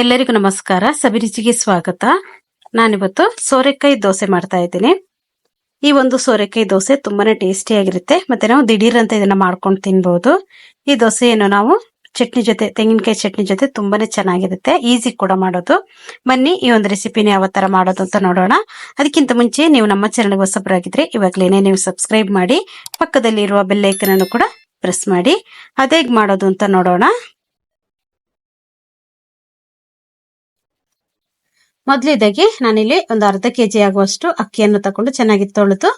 ಎಲ್ಲರಿಗೂ ನಮಸ್ಕಾರ. ಸಬಿರುಚಿಗೆ ಸ್ವಾಗತ. ನಾನಿವತ್ತು ಸೋರೆಕಾಯಿ ದೋಸೆ ಮಾಡ್ತಾ ಇದ್ದೀನಿ. ಈ ಒಂದು ಸೋರೆಕಾಯಿ ದೋಸೆ ತುಂಬಾನೇ ಟೇಸ್ಟಿ ಆಗಿರುತ್ತೆ. ಮತ್ತೆ ನಾವು ದಿಢೀರ್ ಅಂತ ಇದನ್ನ ಮಾಡ್ಕೊಂಡು ತಿನ್ಬಹುದು ಈ ದೋಸೆಯನ್ನು ನಾವು ಚಟ್ನಿ ಜೊತೆ, ತೆಂಗಿನಕಾಯಿ ಚಟ್ನಿ ಜೊತೆ ತುಂಬಾನೇ ಚೆನ್ನಾಗಿರುತ್ತೆ. ಈಸಿ ಕೂಡ ಮಾಡೋದು. ಬನ್ನಿ, ಈ ಒಂದು ರೆಸಿಪಿನ ಯಾವ ತರ ಮಾಡೋದು ಅಂತ ನೋಡೋಣ. ಅದಕ್ಕಿಂತ ಮುಂಚೆ ನೀವು ನಮ್ಮ ಚಾನಲ್ ಹೊಸಬರಾಗಿದ್ರೆ ಇವಾಗಲೇನೆ ನೀವು ಸಬ್ಸ್ಕ್ರೈಬ್ ಮಾಡಿ ಪಕ್ಕದಲ್ಲಿ ಇರುವ ಬೆಲ್ಲೈಕನ್ ಅನ್ನು ಕೂಡ ಪ್ರೆಸ್ ಮಾಡಿ. ಅದೇಗ್ ಮಾಡೋದು ಅಂತ ನೋಡೋಣ. ಮೊದಲಿದಾಗಿ ನಾನಿಲ್ಲಿ ಒಂದು ಅರ್ಧ ಕೆಜಿ ಆಗುವಷ್ಟು ಅಕ್ಕಿಯನ್ನು ತಕೊಂಡು ಚೆನ್ನಾಗಿ ತೊಳೆದು,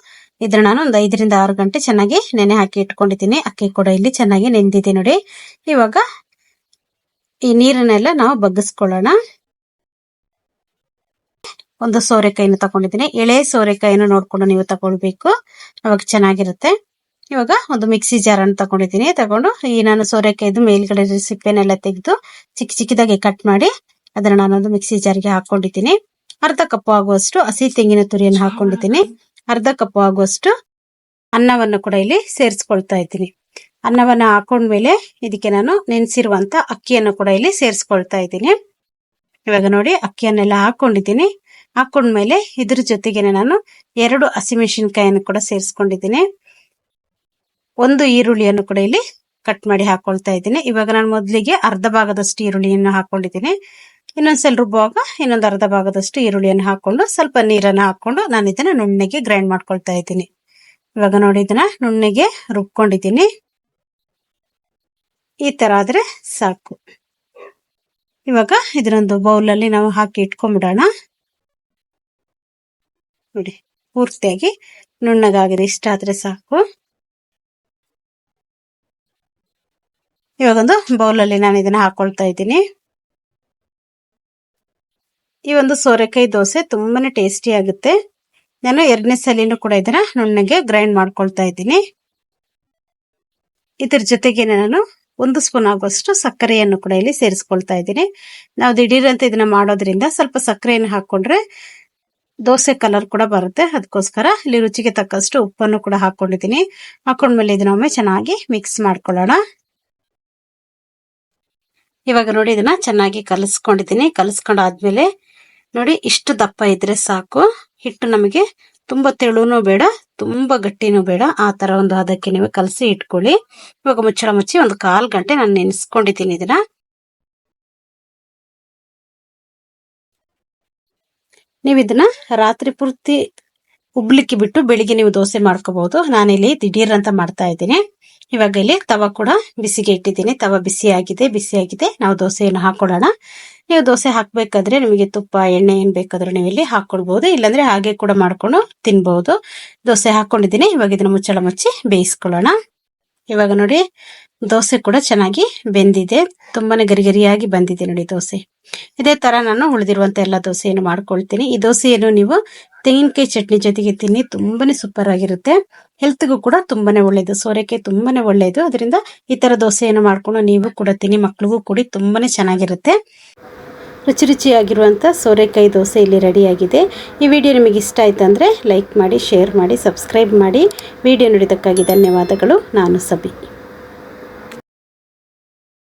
ಇದ್ರ ನಾನು ಒಂದು ಐದರಿಂದ ಆರು ಗಂಟೆ ಚೆನ್ನಾಗಿ ನೆನೆ ಹಾಕಿ ಇಟ್ಕೊಂಡಿದ್ದೀನಿ. ಅಕ್ಕಿ ಕೂಡ ಇಲ್ಲಿ ಚೆನ್ನಾಗಿ ನೆಂದಿದೆ ನೋಡಿ. ಇವಾಗ ಈ ನೀರನ್ನೆಲ್ಲ ನಾವು ಬಗ್ಗಿಸ್ಕೊಳ್ಳೋಣ. ಒಂದು ಸೋರೆಕಾಯಿನ ತಗೊಂಡಿದ್ದೀನಿ. ಎಳೆ ಸೋರೆಕಾಯಿನೂ ನೋಡ್ಕೊಂಡು ನೀವು ತಗೊಳ್ಬೇಕು. ಅವಾಗ ಚೆನ್ನಾಗಿರುತ್ತೆ. ಇವಾಗ ಒಂದು ಮಿಕ್ಸಿ ಜಾರ್ ಅನ್ನು ತಗೊಂಡಿದ್ದೀನಿ. ತಗೊಂಡು ಈ ನಾನು ಸೋರೆಕಾಯಿದು ಮೇಲ್ಗಡೆ ಸಿಪ್ಪೆನೆಲ್ಲ ತೆಗೆದು ಚಿಕ್ಕ ಚಿಕ್ಕದಾಗಿ ಕಟ್ ಮಾಡಿ ಅದನ್ನ ನಾನೊಂದು ಮಿಕ್ಸಿ ಜಾರಿಗೆ ಹಾಕೊಂಡಿದ್ದೀನಿ. ಅರ್ಧ ಕಪ್ ಆಗುವಷ್ಟು ಹಸಿ ತೆಂಗಿನ ತುರಿಯನ್ನು ಹಾಕೊಂಡಿದ್ದೀನಿ. ಅರ್ಧ ಕಪ್ ಆಗುವಷ್ಟು ಅನ್ನವನ್ನು ಕೂಡ ಇಲ್ಲಿ ಸೇರಿಸ್ಕೊಳ್ತಾ ಇದ್ದೀನಿ. ಅನ್ನವನ್ನ ಹಾಕೊಂಡ್ಮೇಲೆ ಇದಕ್ಕೆ ನಾನು ನೆನೆಸಿರುವಂತ ಅಕ್ಕಿಯನ್ನು ಕೂಡ ಇಲ್ಲಿ ಸೇರಿಸ್ಕೊಳ್ತಾ ಇದ್ದೀನಿ. ಇವಾಗ ನೋಡಿ ಅಕ್ಕಿಯನ್ನೆಲ್ಲ ಹಾಕೊಂಡಿದ್ದೀನಿ. ಹಾಕೊಂಡ್ಮೇಲೆ ಇದ್ರ ಜೊತೆಗೆ ನಾನು ಎರಡು ಹಸಿಮೆಣಸಿನ್ಕಾಯನ್ನು ಕೂಡ ಸೇರಿಸ್ಕೊಂಡಿದ್ದೀನಿ. ಒಂದು ಈರುಳ್ಳಿಯನ್ನು ಕೂಡ ಇಲ್ಲಿ ಕಟ್ ಮಾಡಿ ಹಾಕೊಳ್ತಾ ಇದ್ದೀನಿ. ಇವಾಗ ನಾನು ಮೊದಲಿಗೆ ಅರ್ಧ ಭಾಗದಷ್ಟು ಈರುಳ್ಳಿಯನ್ನು ಹಾಕೊಂಡಿದ್ದೀನಿ. ಇನ್ನೊಂದ್ಸಲ ರುಬ್ಬುವಾಗ ಇನ್ನೊಂದು ಅರ್ಧ ಭಾಗದಷ್ಟು ಈರುಳ್ಳಿಯನ್ನು ಹಾಕೊಂಡು ಸ್ವಲ್ಪ ನೀರನ್ನು ಹಾಕೊಂಡು ನಾನು ಇದನ್ನ ನುಣ್ಣಗೆ ಗ್ರೈಂಡ್ ಮಾಡ್ಕೊಳ್ತಾ ಇದ್ದೀನಿ. ಇವಾಗ ನೋಡಿ ಇದನ್ನ ನುಣ್ಣಗೆ ರುಬ್ಕೊಂಡಿದ್ದೀನಿ. ಈ ತರ ಆದ್ರೆ ಸಾಕು. ಇವಾಗ ಇದನ್ನೊಂದು ಬೌಲಲ್ಲಿ ನಾವು ಹಾಕಿ ಇಟ್ಕೊಂಡ್ಬಿಡೋಣ ನೋಡಿ, ಪೂರ್ತಿಯಾಗಿ ನುಣ್ಣಗಾಗಿದೆ, ಇಷ್ಟ ಆದ್ರೆ ಸಾಕು. ಇವಾಗೊಂದು ಬೌಲಲ್ಲಿ ನಾನು ಇದನ್ನ ಹಾಕೊಳ್ತಾ ಇದ್ದೀನಿ. ಈ ಒಂದು ಸೋರೆಕಾಯಿ ದೋಸೆ ತುಂಬಾನೇ ಟೇಸ್ಟಿ ಆಗುತ್ತೆ. ನಾನು ಎರಡನೇ ಸಲಿನೂ ಕೂಡ ಇದನ್ನ ನುಣ್ಣಗೆ ಗ್ರೈಂಡ್ ಮಾಡ್ಕೊಳ್ತಾ ಇದ್ದೀನಿ. ಇದ್ರ ಜೊತೆಗೆ ನಾನು ಒಂದು ಸ್ಪೂನ್ ಆಗುವಷ್ಟು ಸಕ್ಕರೆಯನ್ನು ಕೂಡ ಇಲ್ಲಿ ಸೇರಿಸ್ಕೊಳ್ತಾ ಇದ್ದೀನಿ. ನಾವು ದಿಢೀರಂತ ಇದನ್ನ ಮಾಡೋದ್ರಿಂದ ಸ್ವಲ್ಪ ಸಕ್ಕರೆಯನ್ನು ಹಾಕೊಂಡ್ರೆ ದೋಸೆ ಕಲರ್ ಕೂಡ ಬರುತ್ತೆ. ಅದಕ್ಕೋಸ್ಕರ ಇಲ್ಲಿ ರುಚಿಗೆ ತಕ್ಕಷ್ಟು ಉಪ್ಪನ್ನು ಕೂಡ ಹಾಕೊಂಡಿದ್ದೀನಿ. ಹಾಕೊಂಡ್ಮೇಲೆ ಇದನ್ನ ಒಮ್ಮೆ ಚೆನ್ನಾಗಿ ಮಿಕ್ಸ್ ಮಾಡ್ಕೊಳ್ಳೋಣ. ಇವಾಗ ನೋಡಿ ಇದನ್ನ ಚೆನ್ನಾಗಿ ಕಲಸ್ಕೊಂಡಿದ್ದೀನಿ. ಕಲಸ್ಕೊಂಡಾದ್ಮೇಲೆ ನೋಡಿ, ಇಷ್ಟು ದಪ್ಪ ಇದ್ರೆ ಸಾಕು. ಹಿಟ್ಟು ನಮಗೆ ತುಂಬಾ ತೆಳುನು ಬೇಡ, ತುಂಬಾ ಗಟ್ಟಿನೂ ಬೇಡ. ಆ ತರ ಒಂದು ಅದಕ್ಕೆ ನೀವು ಕಲಸಿ ಇಟ್ಕೊಳ್ಳಿ. ಇವಾಗ ಮುಚ್ಚಳ ಮುಚ್ಚಿ ಒಂದು ಕಾಲ್ ಗಂಟೆ ನಾನು ನೆನೆಸ್ಕೊಂಡಿದ್ದೀನಿ ಇದನ್ನ. ನೀವು ಇದನ್ನ ರಾತ್ರಿ ಪೂರ್ತಿ ಉಬ್ಲಿಕ್ಕೆ ಬಿಟ್ಟು ಬೆಳಿಗ್ಗೆ ನೀವು ದೋಸೆ ಮಾಡ್ಕೋಬಹುದು. ನಾನಿಲ್ಲಿ ದಿಢೀರ್ ಅಂತ ಮಾಡ್ತಾ ಇದ್ದೀನಿ. ಇವಾಗ ಇಲ್ಲಿ ತವ ಕೂಡ ಬಿಸಿಗೆ ಇಟ್ಟಿದ್ದೀನಿ. ತವ ಬಿಸಿಯಾಗಿದೆ ಬಿಸಿಯಾಗಿದೆ. ನಾವು ದೋಸೆಯನ್ನು ಹಾಕೊಳ್ಳೋಣ. ನೀವು ದೋಸೆ ಹಾಕ್ಬೇಕಾದ್ರೆ ನಿಮಗೆ ತುಪ್ಪ, ಎಣ್ಣೆ ಏನ್ ಬೇಕಾದ್ರೂ ನೀವು ಇಲ್ಲಿ ಹಾಕೊಳ್ಬಹುದು ಇಲ್ಲಾಂದ್ರೆ ಹಾಗೆ ಕೂಡ ಮಾಡ್ಕೊಂಡು ತಿನ್ಬಹುದು ದೋಸೆ ಹಾಕೊಂಡಿದ್ದೀನಿ ಇವಾಗ ಇದನ್ನ ಮುಚ್ಚಳ ಮುಚ್ಚಿ ಬೇಯಿಸ್ಕೊಳ್ಳೋಣ. ಇವಾಗ ನೋಡಿ ದೋಸೆ ಕೂಡ ಚೆನ್ನಾಗಿ ಬೆಂದಿದೆ. ತುಂಬಾನೇ ಗರಿಗರಿಯಾಗಿ ಬಂದಿದೆ ನೋಡಿ ದೋಸೆ. ಇದೇ ತರ ನಾನು ಉಳಿದಿರುವಂತ ಎಲ್ಲ ದೋಸೆಯನ್ನು ಮಾಡ್ಕೊಳ್ತೀನಿ. ಈ ದೋಸೆಯನ್ನು ನೀವು ತೆಂಗಿನಕಾಯಿ ಚಟ್ನಿ ಜೊತೆಗೆ ತಿನ್ನಿ, ತುಂಬಾನೇ ಸೂಪರ್ ಆಗಿರುತ್ತೆ. ಹೆಲ್ತ್ಗೂ ಕೂಡ ತುಂಬಾನೇ ಒಳ್ಳೇದು. ಸೋರೆಕಾಯಿ ತುಂಬಾನೇ ಒಳ್ಳೇದು. ಅದರಿಂದ ಈ ತರ ದೋಸೆಯನ್ನು ಮಾಡ್ಕೊಂಡು ನೀವು ಕೂಡ ತಿನ್ನಿ, ಮಕ್ಳಿಗೂ ಕೂಡಿ ತುಂಬಾನೇ ಚೆನ್ನಾಗಿರುತ್ತೆ. ರುಚಿ ರುಚಿಯಾಗಿರುವಂಥ ಸೋರೆಕಾಯಿ ದೋಸೆ ಇಲ್ಲಿ ರೆಡಿಯಾಗಿದೆ ಈ ವಿಡಿಯೋ ನಿಮಗೆ ಇಷ್ಟ ಆಯ್ತು ಅಂದರೆ ಲೈಕ್ ಮಾಡಿ ಶೇರ್ ಮಾಡಿ ಸಬ್ಸ್ಕ್ರೈಬ್ ಮಾಡಿ. ವಿಡಿಯೋ ನೋಡಿದ್ದಕ್ಕಾಗಿ ಧನ್ಯವಾದಗಳು. ನಾನು ಸಬಿ.